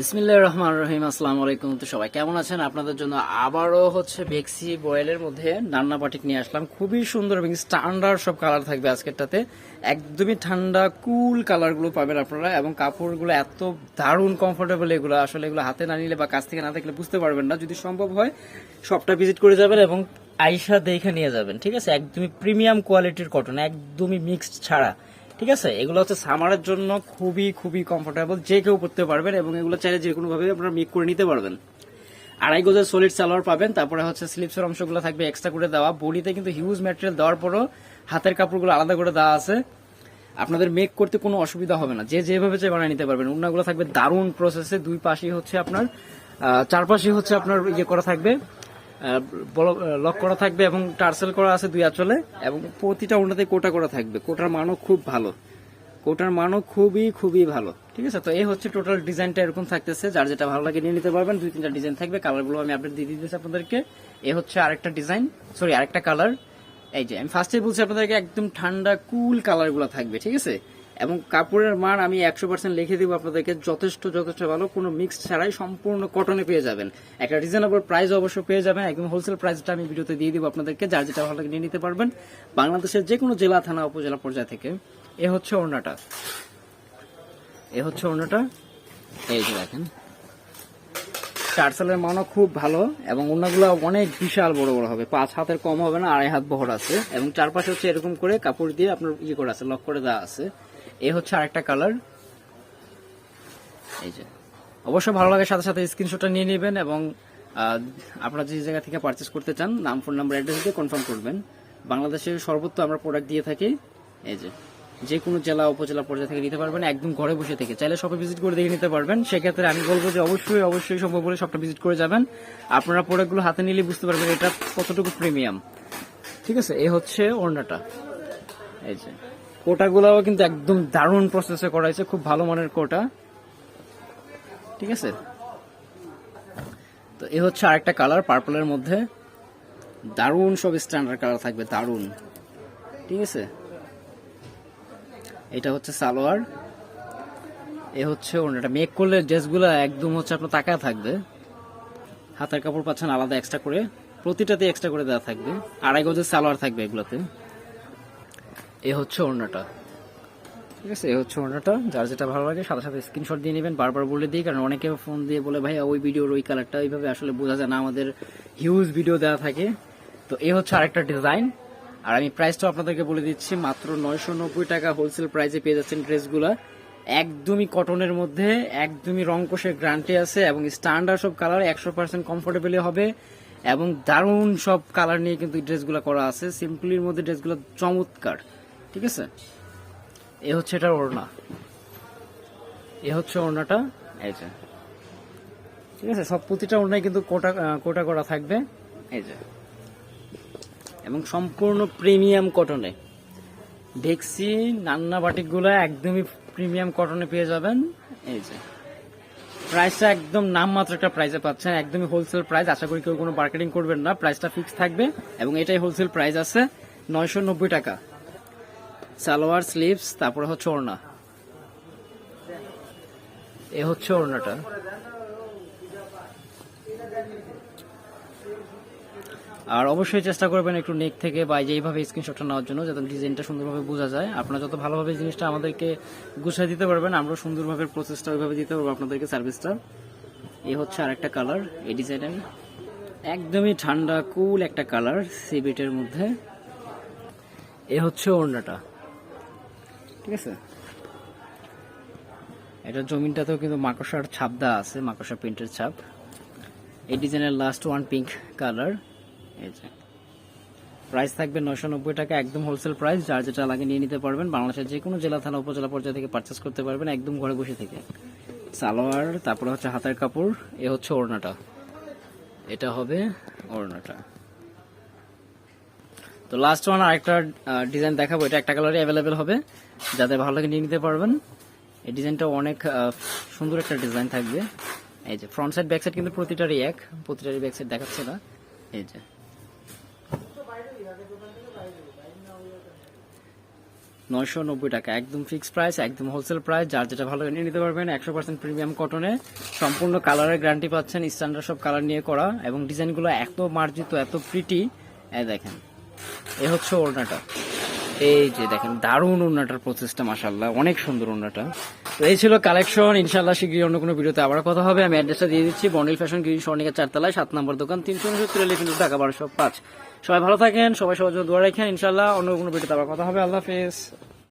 বিসমিল্লাহ রহমান রহিম, আসসালামু আলাইকুম। তো সবাই কেমন আছেন? আপনাদের জন্য আবারও হচ্ছে বেক্সি বয়েলের মধ্যে নান্না বাটিক নিয়ে আসলাম। খুবই সুন্দর এবং স্ট্যান্ডার্ড সব কালার থাকবে আজকেরটাতে। একদমই ঠান্ডা কুল কালারগুলো পাবেন আপনারা এবং কাপড়গুলো এত দারুণ কমফোর্টেবল এগুলো। আসলে এগুলো হাতে না নিলে বা কাছ থেকে না দেখলে বুঝতে পারবেন না। যদি সম্ভব হয়, সবটা ভিজিট করে যাবেন এবং আইসা দেখে নিয়ে যাবেন, ঠিক আছে? একদমই প্রিমিয়াম কোয়ালিটির কটন একদমই মিক্সড ছাড়া। ঠিক আছে? এগুলো হচ্ছে সামারের জন্য খুবই খুবই কমফোর্টেবল যে কেউ পড়তে পারবেন এবং এগুলো চাইলে যে কোনো ভাবে আপনারা মেক করে নিতে পারবেন। আড়াই গজের সলিড সালোয়ার পাবেন তারপরে হচ্ছে স্লিপসের অংশগুলো থাকবে এক্সট্রা করে দেওয়া। বডিতে কিন্তু হিউজ ম্যাটেরিয়াল দেওয়ার পরও হাতের কাপড়গুলো আলাদা করে দেওয়া আছে। আপনাদের মেক করতে কোনো অসুবিধা হবে না। যে যেভাবে চাই বানিয়ে নিতে পারবেন। উন্নাগুলো থাকবে দারুণ প্রসেসে দুই পাশেই হচ্ছে আপনার আহ, চারপাশেই হচ্ছে আপনার ইয়ে করা থাকবে। লক করা থাকবে এবং টার্সেল করা আছে দুই আঁচলে এবং প্রতিটা উন্নাতে কোটা করা থাকবে। কোটার মানও খুব ভালো। কোটার মানও খুবই খুবই ভালো। ঠিক আছে? তো এই হচ্ছে টোটাল ডিজাইনটা এরকম থাকতেছে। যার যেটা ভালো লাগে নিয়ে নিতে পারবেন। দুই, তিনটা ডিজাইন থাকবে। কালারগুলো আমি আপডেট দিয়ে দিতেছি আপনাদেরকে। এ হচ্ছে আরেকটা ডিজাইন সরি আরেকটা কালার এই যে, আমি ফার্স্টে বলছি আপনাদেরকে একদম ঠান্ডা কুল কালারগুলো থাকবে। ঠিক আছে? এবং কাপড়ের মান আমি একশো পার্সেন্ট লিখে দিব আপনাদেরকে, যথেষ্ট যথেষ্ট ভালো। কোনো মিক্স ছাড়াই সম্পূর্ণ কটনে পেয়ে যাবেন। একটা রিজনেবল প্রাইস অবশ্য পেয়ে যাবেন। একদম হোলসেল প্রাইসটা আমি ভিডিওতে দিয়ে দিব আপনাদেরকে, যার যেটা ভালো নিয়ে নিতে পারবেন। বাংলাদেশের যে কোনো জেলা, থানা, উপজেলা পর্যায় থেকে, এ হচ্ছে ওড়নাটা। এ হচ্ছে ওড়নাটা। এই যে দেখেন। টার্সেলের মানও খুব ভালো এবং ওড়নাগুলো অনেক বিশাল বড় বড় হবে। পাঁচ হাতের কম হবে না, আড়াই হাত বহর আছে। এবং চারপাশে হচ্ছে এরকম করে কাপড় দিয়ে আপনার ইয়ে করে আছে, লক করে দেওয়া আছে। এ হচ্ছে আরেকটা কালার এই যে। অবশ্যই ভালো লাগে, সাথে সাথে স্ক্রিনশটটা নিয়ে নেবেন এবং আপনারা যে জায়গা থেকে পারচেস করতে চান, নাম ফোন নাম্বার অ্যাড্রেস দিয়ে কনফার্ম করবেন। বাংলাদেশের সর্বত্র আমরা প্রোডাক্ট দিয়ে থাকি, এই যে। যে কোনো জেলা, উপজেলা পর্যায়ে থেকে নিতে পারবেন, একদম ঘরে বসে থেকে। চাইলে সবে ভিজিট করে দেখে নিতে পারবেন। সেক্ষেত্রে আমি বলব যে অবশ্যই অবশ্যই সম্ভব হলে সবটা ভিজিট করে যাবেন। আপনারা প্রোডাক্টগুলো হাতে নিলে বুঝতে পারবেন এটা কতটুকু প্রিমিয়াম ঠিক আছে, এ হচ্ছে ওড়নাটা। এই যে। কোটাগুলোও কিন্তু একদম দারুণ প্রসেসে করা হয়েছে খুব ভালো মানের কোটা। ঠিক আছে? তো এ হচ্ছে আরেকটা কালার পার্পলের মধ্যে। দারুণ সব স্ট্যান্ডার্ড কালার থাকবে, দারুণ। ঠিক আছে? এটা হচ্ছে সালোয়ার। এ হচ্ছে ওটা মেক করলে ড্রেসগুলো একদম হচ্ছে আপনার তাকায় থাকবে। হাতের কাপড় পাচ্ছেন আলাদা এক্সট্রা করে। প্রতিটাতে এক্সট্রা করে দেওয়া থাকবে। আড়াই গজের সালোয়ার থাকবে এগুলোতে। এ হচ্ছে ওড়নাটা। ঠিক আছে? এ হচ্ছে ওড়নাটা। যার যেটা ভালো লাগে, সাথে সাথে স্ক্রিনশট দিয়ে নেবেন, বারবার বলে দিই, কারণ অনেকে ফোন দিয়ে বলে ভাই ওই ভিডিওর ওই কালারটা ওইভাবে আসলে বোঝা যায় না, আমাদের হিউজ ভিডিও দেওয়া থাকে। তো এ হচ্ছে আরেকটা ডিজাইন আর আমি প্রাইসটা আপনাদেরকে বলে দিচ্ছি, মাত্র নয়শো নব্বই টাকা হোলসেল প্রাইসে পেয়ে যাচ্ছেন ড্রেসগুলো। একদমই কটনের মধ্যে, একদমই রং কোষের গ্রান্টি আছে এবং স্ট্যান্ডার্ড সব কালার একশো পার্সেন্ট কমফোর্টেবলই হবে এবং দারুণ সব কালার নিয়ে কিন্তু ড্রেসগুলো করা আছে। সিম্পলির মধ্যে ড্রেসগুলো চমৎকার। ঠিক আছে? এ হচ্ছে এটার ওড়না। এ হচ্ছে ওড়নাটা। এই যে। ঠিক আছে? সব প্রতিটা ওড়নায় কিন্তু কোটা কোটা করা থাকবে। এই যে। এবং সম্পূর্ণ প্রিমিয়াম কটনে। ডেক্সি নান্না বাটিকগুলো একদমই প্রিমিয়াম কটনে পেয়ে যাবেন। এই যে। প্রাইসটা একদম নামমাত্র একটা প্রাইসে পাচ্ছেন। একদমই হোলসেল প্রাইস আশা করি কেউ কোনো মার্কেটিং করবেন না। প্রাইসটা ফিক্স থাকবে। এবং এটাই হোলসেল প্রাইস আছে নয়শো নব্বই টাকা। সালোয়ার স্লিভস তারপরে হচ্ছে ওড়না। এ হচ্ছে ওড়নাটা। আর অবশ্যই চেষ্টা করবেন একটু নেক থেকে বা যেইভাবে স্ক্রিনশটটা নেওয়ার জন্য, যাতে ডিজাইনটা সুন্দরভাবে বোঝা যায়। আপনারা যত ভালোভাবে জিনিসটা আমাদেরকে গুছিয়ে দিতে পারবেন, আমরা সুন্দরভাবে প্রসেসটা ওইভাবে দিতে পারব আপনাদেরকে সার্ভিসটা এ হচ্ছে আরেকটা কালার এই ডিজাইনের একদমই ঠান্ডা কুল একটা কালার সিবিটের মধ্যে। এ হচ্ছে ওড়নাটা। ঠিক আছে? এটা জমিনটাতেও কিন্তু মাকড়সার ছাপ দেওয়া আছে মাকড়সা প্রিন্টের ছাপ। এই ডিজাইনের লাস্ট ওয়ান পিঙ্ক কালার এই যে। প্রাইস থাকবে নয়শো নব্বই টাকা, একদম হোলসেল প্রাইস যার যেটা লাগে নিয়ে নিতে পারবেন। বাংলাদেশের যে কোনো জেলা, থানা, উপজেলা পর্যায়ে থেকে পারচেস করতে পারবেন, একদম ঘরে বসে থেকে। সালোয়ার, তারপরে হচ্ছে হাতের কাপড়, এ হচ্ছে ওড়নাটা। এটা হবে ওড়নাটা। তো লাস্ট ওয়ান আরেকটা ডিজাইন দেখাবো। এটা একটা কালারে অ্যাভেলেবেল হবে। যাতে ভালো লাগে নিয়ে নিতে পারবেন। এই ডিজাইনটা অনেক সুন্দর একটা ডিজাইন থাকবে। এই যে ফ্রন্ট সাইড ব্যাক সাইড কিন্তু প্রতিটারই এক। প্রতিটারই ব্যাক সাইড দেখাচ্ছে না। এই যে। নয়শো নব্বই টাকা। একদম ফিক্সড প্রাইস একদম হোলসেল প্রাইস যার যেটা ভালো নিয়ে নিতে পারবেন। একশো পার্সেন্ট প্রিমিয়াম কটনে সম্পূর্ণ কালারের গ্যারান্টি পাচ্ছেন। স্ট্যান্ডার্ড সব কালার নিয়ে করা। এবং ডিজাইনগুলো এত মার্জিত, এত প্রিটি দেখেন। এ হচ্ছে ওড়নাটা। এই যে দেখেন, দারুণ ওড়নাটার প্রসেসটা মাসাল্লাহ অনেক সুন্দর ওড়নাটা। তো এই ছিল কালেকশন। ইনশাল্লাহ শীঘ্রই অন্য কোনো ভিডিওতে আবার কথা হবে। আমি অ্যাড্রেসটা দিয়ে দিচ্ছি, বন্ডিল ফ্যাশন গিরি স্বর্ণিকা চারতলায়, সাত নম্বর দোকান, তিনশো উনসত্তর লিখিত টাকা বারোশো পাঁচ। সবাই ভালো থাকেন, সবাই সবার জন্য দোয়া রাখেন। ইনশাল্লাহ অন্য কোনো ভিডিওতে আবার কথা হবে। আল্লাহ হাফেজ।